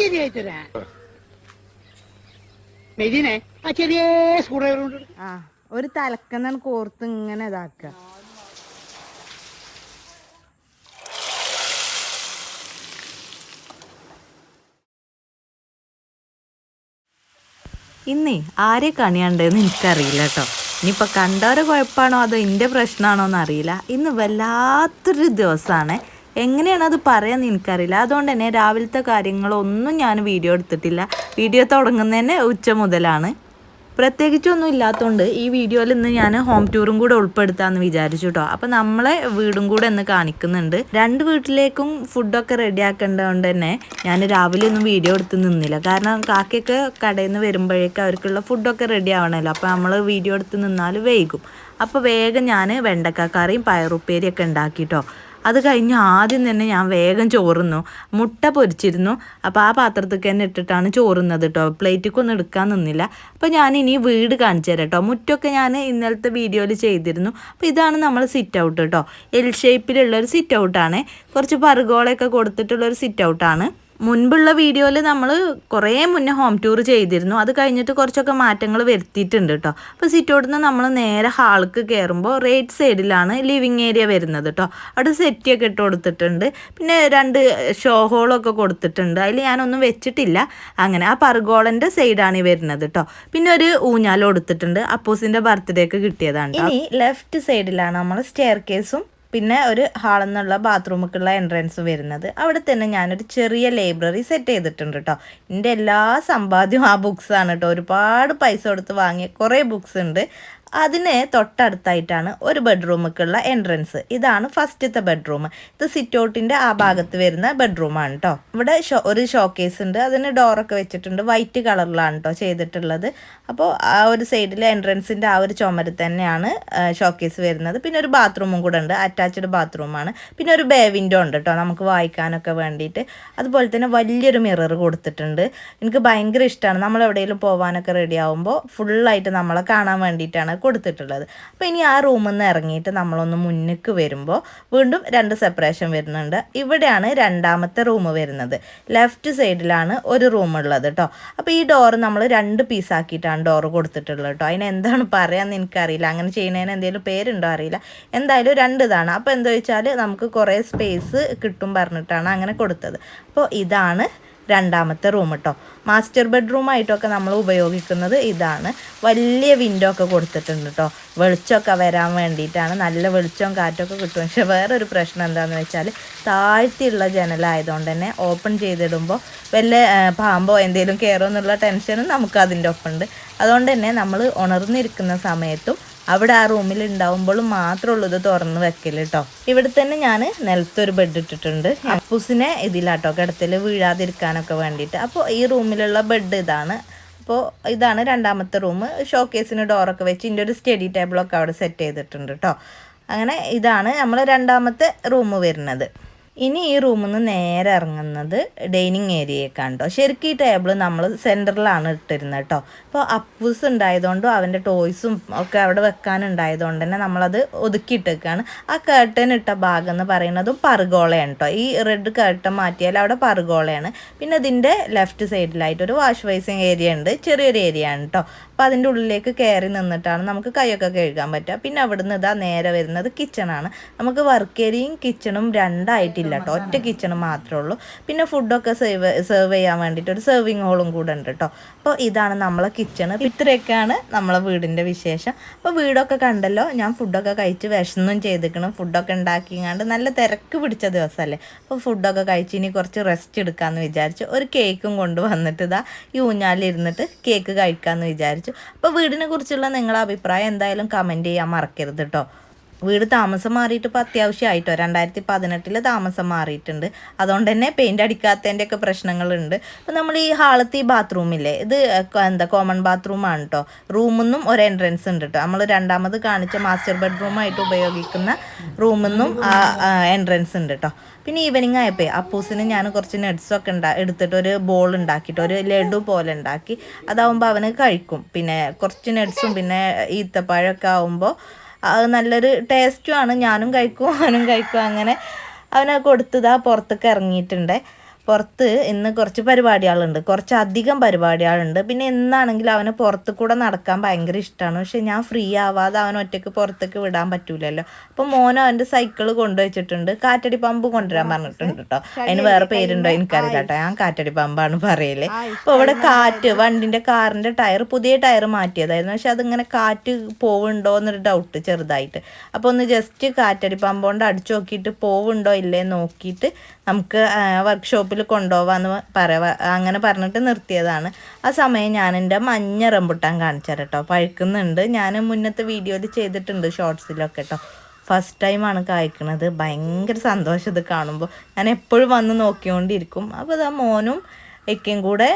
ശരിയായി തരാ ആ ചെറിയ സ്ക്രൂ ഡ്രൈവർ കൊണ്ട് എടുക്ക്. ആ ഒരു തലക്കെന്നാണ് കോർത്ത് ഇങ്ങനെ ഇതാക്കുക ഇന്നേ ആരെ കണിയാണ്ടെന്ന് എനിക്കറിയില്ല കേട്ടോ. ഇനിയിപ്പോൾ കണ്ടവരെ കുഴപ്പമാണോ അതോ എന്റെ പ്രശ്നമാണോ എന്നറിയില്ല ഇന്ന് വല്ലാത്തൊരു ദിവസമാണ് എങ്ങനെയാണ് അത് പറയാന്ന് എനിക്കറിയില്ല. അതുകൊണ്ട് തന്നെ രാവിലത്തെ കാര്യങ്ങളൊന്നും ഞാൻ വീഡിയോ എടുത്തിട്ടില്ല. വീഡിയോ തുടങ്ങുന്നതന്നെ ഉച്ച മുതലാണ്. പ്രത്യേകിച്ചൊന്നും ഇല്ലാത്തതുകൊണ്ട് ഈ വീഡിയോയിൽ ഇന്ന് ഞാൻ ഹോം ടൂറും കൂടെ ഉൾപ്പെടുത്താമെന്ന് വിചാരിച്ചു കേട്ടോ അപ്പം നമ്മളെ വീടും കൂടെ ഒന്ന് കാണിക്കുന്നുണ്ട്. രണ്ട് വീട്ടിലേക്കും ഫുഡൊക്കെ റെഡി ആക്കേണ്ടതുകൊണ്ട് തന്നെ ഞാൻ രാവിലെ ഒന്നും വീഡിയോ എടുത്ത് നിന്നില്ല. കാരണം കാക്കയൊക്കെ കടയിൽ നിന്ന് വരുമ്പോഴേക്കും അവർക്കുള്ള ഫുഡൊക്കെ റെഡി ആവണമല്ലോ അപ്പോൾ നമ്മൾ വീഡിയോ എടുത്ത് നിന്നാൽ വൈകും. അപ്പോൾ വേഗം ഞാൻ വെണ്ടക്കാക്കറിയും പയറുപ്പേരിയൊക്കെ ഉണ്ടാക്കിട്ടോ അത് കഴിഞ്ഞ് ആദ്യം തന്നെ ഞാൻ വേഗം ചോറുന്നു. മുട്ട പൊരിച്ചിരുന്നു. അപ്പോൾ ആ പാത്രത്തേക്ക് തന്നെ ഇട്ടിട്ടാണ് ചോറുന്നത് കേട്ടോ പ്ലേറ്റിക്കൊന്നും എടുക്കാൻ നിന്നില്ല. അപ്പോൾ ഞാൻ ഇനി വീട് കാണിച്ചു തരാം കേട്ടോ മുറ്റമൊക്കെ ഞാൻ ഇന്നലത്തെ വീഡിയോയിൽ ചെയ്തിരുന്നു. അപ്പോൾ ഇതാണ് നമ്മൾ സിറ്റ് ഔട്ട് കേട്ടോ എൽ ഷേപ്പിലുള്ള ഒരു സിറ്റ് ഔട്ടാണ് കുറച്ച് പറുകോളൊക്കെ കൊടുത്തിട്ടുള്ള ഒരു സിറ്റ് ഔട്ടാണ് മുൻപുള്ള വീഡിയോയിൽ നമ്മൾ കുറേ മുന്നേ ഹോം ടൂർ ചെയ്തിരുന്നു. അത് കഴിഞ്ഞിട്ട് കുറച്ചൊക്കെ മാറ്റങ്ങൾ വരുത്തിയിട്ടുണ്ട് കേട്ടോ അപ്പോൾ സിറ്റോട്ടിൽ നിന്ന് നമ്മൾ നേരെ ഹാൾക്ക് കയറുമ്പോൾ റൈറ്റ് സൈഡിലാണ് ലിവിങ് ഏരിയ വരുന്നത് കേട്ടോ അവിടെ സെറ്റിയൊക്കെ ഇട്ട് കൊടുത്തിട്ടുണ്ട്. പിന്നെ രണ്ട് ഷോ ഹോളൊക്കെ കൊടുത്തിട്ടുണ്ട്. അതിൽ ഞാനൊന്നും വെച്ചിട്ടില്ല. അങ്ങനെ ആ പർഗോളന്റെ സൈഡാണ് ഈ വരുന്നത് കേട്ടോ പിന്നെ ഒരു ഊഞ്ഞാലും കൊടുത്തിട്ടുണ്ട്. അപ്പോസിന്റെ ബർത്ത്ഡേക്ക് കിട്ടിയതാണ് ഇനി ലെഫ്റ്റ് സൈഡിലാണ് നമ്മൾ സ്റ്റെയർ കേസും പിന്നെ ഒരു ഹാളിൽ നിന്നുള്ള ബാത്റൂമൊക്കെയുള്ള എൻട്രൻസ് വരുന്നത്. അവിടെ തന്നെ ഞാനൊരു ചെറിയ ലൈബ്രറി സെറ്റ് ചെയ്തിട്ടുണ്ട് കേട്ടോ എന്റെ എല്ലാ സമ്പാദ്യവും ആ ബുക്സാണ് കേട്ടോ ഒരുപാട് പൈസ കൊടുത്ത് വാങ്ങിയ കുറേ ബുക്സ് ഉണ്ട്. അതിന് തൊട്ടടുത്തായിട്ടാണ് ഒരു ബെഡ്റൂമൊക്കെയുള്ള എൻട്രൻസ് ഇതാണ് ഫസ്റ്റത്തെ ബെഡ്റൂം. ഇത് സിറ്റൗട്ടിന്റെ ആ ഭാഗത്ത് വരുന്ന ബെഡ്റൂമാണ് കേട്ടോ ഇവിടെ ഒരു ഷോക്കേസ് ഉണ്ട്. അതിന് ഡോറൊക്കെ വെച്ചിട്ടുണ്ട്. വൈറ്റ് കളറിലാണ് കേട്ടോ ചെയ്തിട്ടുള്ളത്. അപ്പോൾ ആ ഒരു സൈഡിൽ എൻട്രൻസിന്റെ ആ ഒരു ചുമര് തന്നെയാണ് ഷോക്കേസ് വരുന്നത്. പിന്നെ ഒരു ബാത്റൂമും കൂടെ ഉണ്ട്. അറ്റാച്ച്ഡ് ബാത്റൂമാണ് പിന്നെ ഒരു ബേ വിൻഡോ ഉണ്ട് കേട്ടോ നമുക്ക് വായിക്കാനൊക്കെ വേണ്ടിയിട്ട്. അതുപോലെ തന്നെ വലിയൊരു മിറർ കൊടുത്തിട്ടുണ്ട്. എനിക്ക് ഭയങ്കര ഇഷ്ടമാണ് നമ്മൾ എവിടെയെങ്കിലും പോകാനൊക്കെ റെഡി ആകുമ്പോൾ ഫുള്ളായിട്ട് നമ്മളെ കാണാൻ വേണ്ടിയിട്ടാണ് കൊടുത്തിട്ടുള്ളത്. അപ്പോൾ ഇനി ആ റൂമിൽ നിന്ന് ഇറങ്ങിയിട്ട് നമ്മളൊന്ന് മുന്നിക്ക് വരുമ്പോൾ വീണ്ടും രണ്ട് സെപ്പറേഷൻ വരുന്നുണ്ട്. ഇവിടെയാണ് രണ്ടാമത്തെ റൂം വരുന്നത്. ലെഫ്റ്റ് സൈഡിലാണ് ഒരു റൂം ഉള്ളത് കേട്ടോ അപ്പോൾ ഈ ഡോർ നമ്മൾ രണ്ട് പീസാക്കിയിട്ടാണ് ഡോർ കൊടുത്തിട്ടുള്ളത് കേട്ടോ അതിന് എന്താണ് പറയാമെന്ന് എനിക്കറിയില്ല. അങ്ങനെ ചെയ്യുന്നതിന് എന്തെങ്കിലും പേരുണ്ടോ അറിയില്ല. എന്തായാലും രണ്ട് ഇതാണ്. അപ്പോൾ എന്താ വെച്ചാൽ നമുക്ക് കുറേ സ്പേസ് കിട്ടും പറഞ്ഞിട്ടാണ് അങ്ങനെ കൊടുത്തത്. അപ്പോൾ ഇതാണ് രണ്ടാമത്തെ റൂം കേട്ടോ മാസ്റ്റർ ബെഡ്റൂം ആയിട്ടൊക്കെ നമ്മൾ ഉപയോഗിക്കുന്നത് ഇതാണ്. വലിയ വിൻഡോ ഒക്കെ കൊടുത്തിട്ടുണ്ട് കേട്ടോ വെളിച്ചമൊക്കെ വരാൻ വേണ്ടിയിട്ടാണ്. നല്ല വെളിച്ചവും കാറ്റൊക്കെ കിട്ടും. പക്ഷേ വേറൊരു പ്രശ്നം എന്താണെന്ന് വെച്ചാൽ താഴ്ത്തിയുള്ള ജനലായതുകൊണ്ട് തന്നെ ഓപ്പൺ ചെയ്തിടുമ്പോൾ വല്ല പാമ്പോ എന്തെങ്കിലും കയറോ എന്നുള്ള ടെൻഷനും നമുക്ക് അതിന്റെ ഒപ്പം ഉണ്ട് അതുകൊണ്ട് തന്നെ നമ്മൾ ഉണർന്നിരിക്കുന്ന സമയത്തും അവിടെ ആ റൂമിൽ ഉണ്ടാവുമ്പോഴും മാത്രമേ ഉള്ളൂ ഇത് തുറന്ന് വെക്കൽ കേട്ടോ ഇവിടെ തന്നെ ഞാൻ നിലത്തൊരു ബെഡ് ഇട്ടിട്ടുണ്ട്. അപ്പൂസിനെ ഇതിലാട്ടോ കിടത്തിൽ വീഴാതിരിക്കാനൊക്കെ വേണ്ടിയിട്ട് അപ്പോൾ ഈ റൂമിലുള്ള ബെഡ് ഇതാണ്. അപ്പോൾ ഇതാണ് രണ്ടാമത്തെ റൂം ഷോക്കേസിന് ഡോറൊക്കെ വെച്ച് ഇതിന്റെ ഒരു സ്റ്റഡി ടേബിളൊക്കെ അവിടെ സെറ്റ് ചെയ്തിട്ടുണ്ട് കേട്ടോ അങ്ങനെ ഇതാണ് നമ്മൾ രണ്ടാമത്തെ റൂം വരുന്നത്. ഇനി ഈ റൂമിൽ നിന്ന് നേരെ ഇറങ്ങുന്നത് ഡൈനിങ് ഏരിയയൊക്കെയാണ് കേട്ടോ ശരിക്കും ഈ ടേബിൾ നമ്മൾ സെന്ററിലാണ് ഇട്ടിരുന്നത് കേട്ടോ അപ്പോൾ അപ്പൂസ് ഉണ്ടായതുകൊണ്ടും അവന്റെ ടോയ്സും ഒക്കെ അവിടെ വെക്കാനുണ്ടായതുകൊണ്ട് തന്നെ നമ്മളത് ഒതുക്കിയിട്ടേക്കാണ് ആ കേട്ടൻ ഇട്ട ഭാഗം എന്ന് പറയുന്നതും പറുകോളയാണ് കേട്ടോ ഈ റെഡ് കേട്ടൻ മാറ്റിയാൽ അവിടെ പറുകോളയാണ് പിന്നെ ഇതിന്റെ ലെഫ്റ്റ് സൈഡിലായിട്ട് ഒരു വാഷ് ബേസിങ് ഏരിയ ഉണ്ട് ചെറിയൊരു ഏരിയ ആണ് കേട്ടോ അപ്പോൾ അതിന്റെ ഉള്ളിലേക്ക് കയറി നിന്നിട്ടാണ് നമുക്ക് കൈയൊക്കെ കഴുകാൻ പറ്റുക. പിന്നെ അവിടുന്ന് ഇതാ നേരെ വരുന്നത് കിച്ചണാണ് നമുക്ക് വർക്ക് ഏരിയയും കിച്ചണും രണ്ടായിട്ടില്ല. കേട്ടോ. ഒറ്റ കിച്ചൺ മാത്രമേ ഉള്ളൂ. പിന്നെ ഫുഡൊക്കെ സെർവ് സെർവ് ചെയ്യാൻ വേണ്ടിയിട്ട് ഒരു സെർവിങ് ഹോളും കൂടെ ഉണ്ട് കേട്ടോ. അപ്പോൾ ഇതാണ് നമ്മളെ കിച്ചൺ ഇത്രയൊക്കെയാണ് നമ്മളെ വീടിന്റെ വിശേഷം. അപ്പോൾ വീടൊക്കെ കണ്ടല്ലോ ഞാൻ ഫുഡൊക്കെ കഴിച്ച് വിഷമം ചെയ്തിക്കണം. ഫുഡൊക്കെ ഉണ്ടാക്കിങ്ങാണ്ട് നല്ല തിരക്ക് പിടിച്ച ദിവസമല്ലേ അപ്പോൾ ഫുഡൊക്കെ കഴിച്ച് ഇനി കുറച്ച് റെസ്റ്റ് എടുക്കാമെന്ന് വിചാരിച്ചു. ഒരു കേക്കും കൊണ്ടുവന്നിട്ട് ഇതാ ഈ ഊഞ്ഞാലിരുന്നിട്ട് കേക്ക് കഴിക്കാമെന്ന് വിചാരിച്ചു. അപ്പോൾ വീടിനെ കുറിച്ചുള്ള നിങ്ങളുടെ അഭിപ്രായം എന്തായാലും കമന്റ് ചെയ്യാൻ മറക്കരുത് കേട്ടോ. വീട് താമസം മാറിയിട്ട് ഇപ്പോൾ അത്യാവശ്യമായിട്ടോ. രണ്ടായിരത്തി പതിനെട്ടിൽ താമസം മാറിയിട്ടുണ്ട്. അതുകൊണ്ട് തന്നെ പെയിന്റ് അടിക്കാത്തതിന്റെ ഒക്കെ പ്രശ്നങ്ങളുണ്ട്. അപ്പോൾ നമ്മൾ ഈ ഹാളത്ത് ഈ ബാത്റൂമില്ലേ ഇത് എന്താ കോമൺ ബാത്റൂമാണ് കേട്ടോ റൂമിൽ ഒരു എൻട്രൻസ് ഉണ്ട് കേട്ടോ നമ്മൾ രണ്ടാമത് കാണിച്ച മാസ്റ്റർ ബെഡ്റൂമായിട്ട് ഉപയോഗിക്കുന്ന റൂമിൽ ആ എൻട്രൻസ് ഉണ്ട് കേട്ടോ പിന്നെ ഈവനിങ് ആയപ്പോൾ അപ്പൂസിന് ഞാൻ കുറച്ച് നട്ട്സൊക്കെ ഉണ്ടാ എടുത്തിട്ട് ഒരു ബോൾ ഉണ്ടാക്കിയിട്ട് ഒരു ലഡു പോലെ ഉണ്ടാക്കി. അതാവുമ്പോൾ അവന് കഴിക്കും. പിന്നെ കുറച്ച് നട്ട്സും പിന്നെ ഈത്തപ്പഴമൊക്കെ ആവുമ്പോൾ അത് നല്ലൊരു ടേസ്റ്റുമാണ് ഞാനും കഴിക്കും അവനും കഴിക്കും. അങ്ങനെ അവനെ കൊടുത്തതാ പുറത്തേക്ക് ഇറങ്ങിയിട്ടുണ്ട്. പുറത്ത് ഇന്ന് കുറച്ച് പരിപാടികളുണ്ട്. കുറച്ച് അധികം പരിപാടികളുണ്ട്. പിന്നെ എന്നാണെങ്കിലും അവന് പുറത്ത് കൂടെ നടക്കാൻ ഭയങ്കര ഇഷ്ടമാണ്. പക്ഷെ ഞാൻ ഫ്രീ ആവാതെ അവൻ ഒറ്റയ്ക്ക് പുറത്തേക്ക് വിടാൻ പറ്റൂലല്ലോ. അപ്പം മോൻ അവന്റെ സൈക്കിൾ കൊണ്ടുവച്ചിട്ടുണ്ട്. കാറ്റടി പമ്പ് കൊണ്ടുവരാൻ പറഞ്ഞിട്ടുണ്ട് കേട്ടോ അതിന് വേറെ പേരുണ്ടോ എനിക്കറിയില്ല കേട്ടോ ഞാൻ കാറ്റടി പമ്പാണ് പറയൽ. അപ്പോൾ ഇവിടെ കാറ്റ് വണ്ടിന്റെ കാറിന്റെ ടയർ പുതിയ ടയർ മാറ്റിയതായിരുന്നു. പക്ഷെ അതിങ്ങനെ കാറ്റ് പോവുണ്ടോ എന്നൊരു ഡൗട്ട് ചെറുതായിട്ട്. അപ്പോൾ ഒന്ന് ജസ്റ്റ് കാറ്റടി പമ്പ് കൊണ്ട് അടിച്ചു നോക്കിയിട്ട് പോവുണ്ടോ ഇല്ലേ നോക്കിയിട്ട് നമുക്ക് വർക്ക്ഷോപ്പിൽ കൊണ്ടുപോകാമെന്ന് പറയാ അങ്ങനെ പറഞ്ഞിട്ട് നിർത്തിയതാണ്. ആ സമയം ഞാൻ എന്റെ മഞ്ഞ റംബുട്ടാൻ കാണിച്ചു കേട്ടോ പഴുക്കുന്നുണ്ട്. ഞാൻ മുന്നത്തെ വീഡിയോയിൽ ചെയ്തിട്ടുണ്ട് ഷോർട്സിലൊക്കെ കേട്ടോ ഫസ്റ്റ് ടൈമാണ് കായ്ക്കണത്. ഭയങ്കര സന്തോഷം ഇത് കാണുമ്പോൾ ഞാൻ എപ്പോഴും വന്ന് നോക്കിക്കൊണ്ടിരിക്കും. അപ്പോൾ ഇതാ മോനും എക്കയും കൂടെ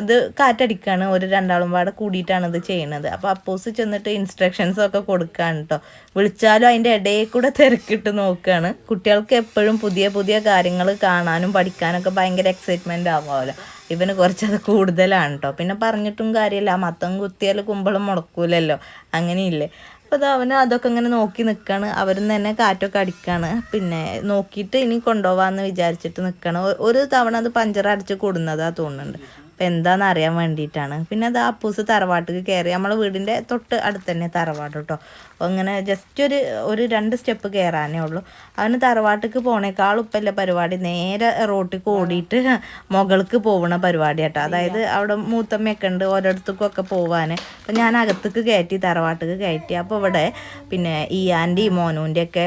ഇത് കാറ്റടിക്കുകയാണ് ഒരു രണ്ടാളും പാടെ കൂടിയിട്ടാണ് ഇത് ചെയ്യണത്. അപ്പോൾ അപ്പോസ് ചെന്നിട്ട് ഇൻസ്ട്രക്ഷൻസ് ഒക്കെ കൊടുക്കുകയാണ് കേട്ടോ വിളിച്ചാലും അതിന്റെ ഇടയിൽ കൂടെ തിരക്കിട്ട് നോക്കുകയാണ് കുട്ടികൾക്ക് എപ്പോഴും പുതിയ പുതിയ കാര്യങ്ങൾ കാണാനും പഠിക്കാനൊക്കെ ഭയങ്കര എക്സൈറ്റ്മെന്റ് ആവുമല്ലോ. ഇവന് കുറച്ചത് കൂടുതലാണ് കേട്ടോ പിന്നെ പറഞ്ഞിട്ടും കാര്യമില്ല. മത്തം കുത്തിയാൽ കുമ്പളം മുടക്കൂലല്ലോ. അങ്ങനെയില്ലേ. അപ്പോൾ അത് അതൊക്കെ ഇങ്ങനെ നോക്കി നിൽക്കുകയാണ് അവരും തന്നെ കാറ്റൊക്കെ അടിക്കുകയാണ് പിന്നെ നോക്കിയിട്ട് ഇനി കൊണ്ടുപോകാമെന്ന് വിചാരിച്ചിട്ട് നിൽക്കുകയാണ് ഒരു തവണ അത് പഞ്ചർ അടിച്ച് കൊടുന്നതാ തോന്നുന്നുണ്ട്. അപ്പം എന്താണെന്ന് അറിയാൻ വേണ്ടിയിട്ടാണ്. പിന്നെ അത് അപ്പൂസ് തറവാട്ടിൽ കയറി നമ്മളെ വീടിന്റെ തൊട്ട് അടുത്ത് തന്നെ തറവാട് കേട്ടോ അപ്പോൾ അങ്ങനെ ജസ്റ്റ് ഒരു ഒരു രണ്ട് സ്റ്റെപ്പ് കയറാനേ ഉള്ളൂ. അവന് തറവാട്ടിക്ക് പോണേക്കാൾ ഉപ്പല്ല പരിപാടി. നേരെ റോട്ടിക്ക് ഓടിയിട്ട് മുകൾക്ക് പോകണ പരിപാടി കേട്ടോ അതായത് അവിടെ മൂത്തമ്മയൊക്കെ ഉണ്ട് ഓരോരുത്തർക്കൊക്കെ പോവാൻ അപ്പം ഞാൻ അകത്തേക്ക് കയറ്റി തറവാട്ടിക്ക് കയറ്റി. അപ്പോൾ ഇവിടെ പിന്നെ ഈ ആന്റെയും മോനൂന്റെ ഒക്കെ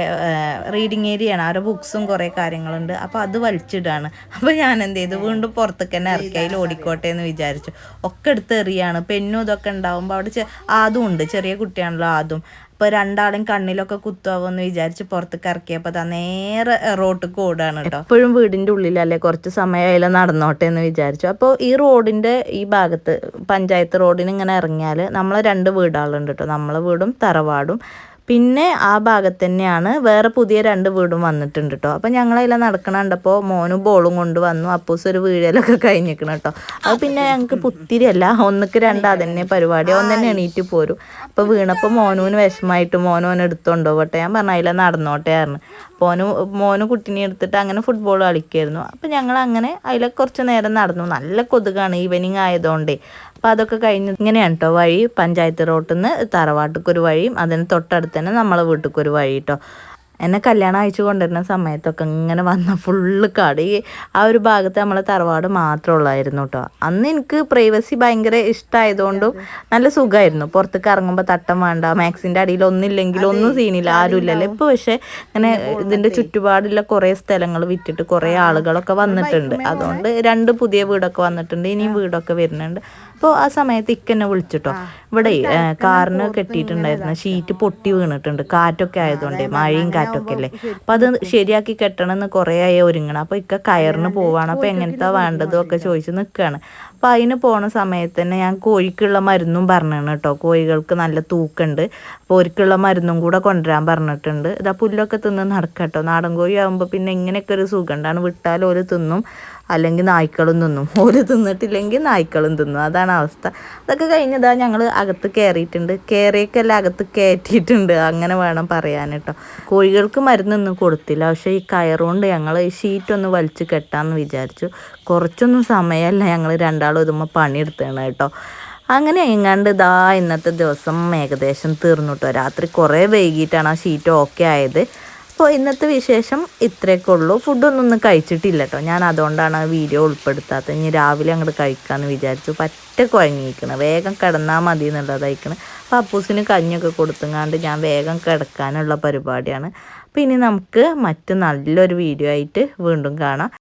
റീഡിങ് ഏരിയയാണ് അവരുടെ ബുക്സും കുറേ കാര്യങ്ങളുണ്ട്. അപ്പോൾ അത് വലിച്ചിടാണ്. അപ്പോൾ ഞാൻ എന്ത് ചെയ്തു? വീണ്ടും പുറത്തേക്ക് തന്നെ ഇറക്കി. അതിൽ ഓടിക്കോട്ടെ എന്ന് വിചാരിച്ചു. ഒക്കെ എടുത്ത് എറിയാണ്. പെണ്ണും ഇതൊക്കെ ഉണ്ടാവുമ്പോൾ അവിടെ ആദ്യം ആദും ഉണ്ട്. ചെറിയ കുട്ടിയാണല്ലോ ആദും. അപ്പോൾ രണ്ടാളും കണ്ണിലൊക്കെ കുത്തുമാവുമെന്ന് വിചാരിച്ച് പുറത്തേക്ക് ഇറക്കിയപ്പോൾ താ നേരെ റോട്ടിക്ക് ഓടാണ് കേട്ടോ. എപ്പോഴും വീടിന്റെ ഉള്ളിലല്ലേ കുറച്ച് സമയം അതിൽ നടന്നോട്ടെ എന്ന് വിചാരിച്ചു. അപ്പോൾ ഈ റോഡിന്റെ ഈ ഭാഗത്ത് പഞ്ചായത്ത് റോഡിന് ഇങ്ങനെ ഇറങ്ങിയാൽ നമ്മളെ രണ്ട് വീടുകളുണ്ട് കേട്ടോ. നമ്മളെ വീടും തറവാടും. പിന്നെ ആ ഭാഗത്ത് തന്നെയാണ് വേറെ പുതിയ രണ്ട് വീടും വന്നിട്ടുണ്ട് കേട്ടോ അപ്പം ഞങ്ങളതിൽ നടക്കണ കണ്ടപ്പോൾ മോനും ബോളും കൊണ്ട് വന്നു അപ്പൂസ് ഒരു വീഴലൊക്കെ കഴിഞ്ഞിരിക്കണം കേട്ടോ അത് പിന്നെ ഞങ്ങൾക്ക് പുത്തിരിയല്ല. ഒന്നിക്ക് രണ്ടാ തന്നെ പരിപാടി. ഒന്ന് എണീറ്റ് പോരും. അപ്പോൾ വീണപ്പോൾ മോനൂന് വിഷമായിട്ട് മോനോനെ എടുത്തോണ്ടോ പോട്ടെ. ഞാൻ പറഞ്ഞ അതിലെ നടന്നോട്ടെ ആയിരുന്നു മോന് മോന് കുട്ടീനെ എടുത്തിട്ട് അങ്ങനെ ഫുട്ബോൾ കളിക്കുമായിരുന്നു അപ്പോൾ ഞങ്ങൾ അങ്ങനെ അതിലെ കുറച്ച് നേരം നടന്നു. നല്ല കൊതുകാണ്. ഈവനിങ് ആയതുകൊണ്ടേ അപ്പോൾ അതൊക്കെ കഴിഞ്ഞ് ഇങ്ങനെയാണ് കേട്ടോ വഴി പഞ്ചായത്ത് റോട്ടിൽ നിന്ന് തറവാട്ടിക്കൊരു വഴിയും അതിന് തൊട്ടടുത്ത് തന്നെ നമ്മളെ വീട്ടിലേക്കൊരു വഴി കേട്ടോ എന്നെ കല്യാണം അയച്ചു കൊണ്ടിരുന്ന സമയത്തൊക്കെ ഇങ്ങനെ വന്ന ഫുള്ള് കാട്. ഈ ആ ഒരു ഭാഗത്ത് നമ്മളെ തറവാട് മാത്രമേ ഉള്ളായിരുന്നു കേട്ടോ അന്ന് എനിക്ക് പ്രൈവസി ഭയങ്കര ഇഷ്ടമായതുകൊണ്ടും നല്ല സുഖമായിരുന്നു പുറത്തേക്ക് ഇറങ്ങുമ്പോൾ തട്ടം വേണ്ട മാക്സിന്റെ അടിയിൽ ഒന്നില്ലെങ്കിൽ ഒന്നും സീനില്ല ആരും ആരുമില്ലല്ലോ ഇപ്പോൾ പക്ഷേ ഇങ്ങനെ ഇതിന്റെ ചുറ്റുപാടുള്ള കുറേ സ്ഥലങ്ങൾ വിറ്റിട്ട് കുറേ ആളുകളൊക്കെ വന്നിട്ടുണ്ട്. അതുകൊണ്ട് രണ്ട് പുതിയ വീടൊക്കെ വന്നിട്ടുണ്ട്. ഇനിയും വീടൊക്കെ വരുന്നുണ്ട്. അപ്പോൾ ആ സമയത്ത് ഇക്കന്നെ വിളിച്ചിട്ടോ. ഇവിടെ കാറിന് കെട്ടിയിട്ടുണ്ടായിരുന്ന. ഷീറ്റ് പൊട്ടി വീണിട്ടുണ്ട്. കാറ്റൊക്കെ ആയതുകൊണ്ട് മഴയും കാറ്റൊക്കെ അല്ലേ അപ്പം അത് ശരിയാക്കി കെട്ടണമെന്ന് കുറേ ആയി ഒരുങ്ങണം. അപ്പോൾ ഇക്ക കയറിന് പോവാണ്. അപ്പോൾ എങ്ങനത്തെ വേണ്ടതും ഒക്കെ ചോദിച്ച് നിൽക്കുകയാണ് അപ്പോൾ അതിന് പോണ സമയത്ത് തന്നെ ഞാൻ കോഴിക്കുള്ള മരുന്നും പറഞ്ഞാണ് കേട്ടോ കോഴികൾക്ക് നല്ല തൂക്കുണ്ട്. അപ്പോൾ ഒരുക്കുള്ള മരുന്നും കൂടെ കൊണ്ടുവരാൻ പറഞ്ഞിട്ടുണ്ട്. ഇതാ പുല്ലൊക്കെ തിന്ന് നടക്കട്ടോ നാടൻ കോഴി ആകുമ്പോൾ പിന്നെ ഇങ്ങനെയൊക്കെ ഒരു സുഖം. ഉണ്ടാണ് വിട്ടാൽ ഓര് തിന്നും. അല്ലെങ്കിൽ നായ്ക്കളും തിന്നും. ഓൽ തിന്നിട്ടില്ലെങ്കിൽ നായ്ക്കളും തിന്നും. അതാണ് അവസ്ഥ. അതൊക്കെ കഴിഞ്ഞതാ ഞങ്ങൾ അകത്ത് കയറിയിട്ടുണ്ട്. കയറിയൊക്കെല്ലാം അകത്ത് കയറ്റിയിട്ടുണ്ട്. അങ്ങനെ വേണം പറയാൻ കേട്ടോ. കോഴികൾക്ക് മരുന്നൊന്നും കൊടുത്തില്ല. പക്ഷേ ഈ കയറുകൊണ്ട് ഞങ്ങൾ ഈ ഷീറ്റൊന്ന് വലിച്ച് കെട്ടാമെന്ന് വിചാരിച്ചു. കുറച്ചൊന്നും സമയമല്ല ഞങ്ങൾ രണ്ടാളും ഇതുമ്പോൾ പണിയെടുത്താണ് കേട്ടോ. അങ്ങനെ എങ്ങാണ്ട് ഇതാ ഇന്നത്തെ ദിവസം ഏകദേശം തീർന്നു കേട്ടോ. രാത്രി കുറേ വൈകിട്ടാണ് ആ ഷീറ്റ് ഓക്കെ ആയത്. അപ്പോൾ ഇന്നത്തെ വിശേഷം ഇത്രയൊക്കെ ഉള്ളൂ ഫുഡൊന്നും ഒന്നും കഴിച്ചിട്ടില്ല കേട്ടോ ഞാൻ അതുകൊണ്ടാണ് വീഡിയോ ഉൾപ്പെടുത്താത്തത്. ഇനി രാവിലെ അങ്ങോട്ട് കഴിക്കാമെന്ന് വിചാരിച്ചു. പറ്റ കുഴങ്ങിയിരിക്കണം. വേഗം കിടന്നാൽ മതി എന്നുള്ളതായിരിക്കണം അപ്പോൾ അപ്പൂസിന് കഞ്ഞൊക്കെ കൊടുത്തുങ്ങാണ്ട് ഞാൻ വേഗം കിടക്കാനുള്ള പരിപാടിയാണ്. അപ്പോൾ ഇനി നമുക്ക് മറ്റ് നല്ലൊരു വീഡിയോ ആയിട്ട് വീണ്ടും കാണാം.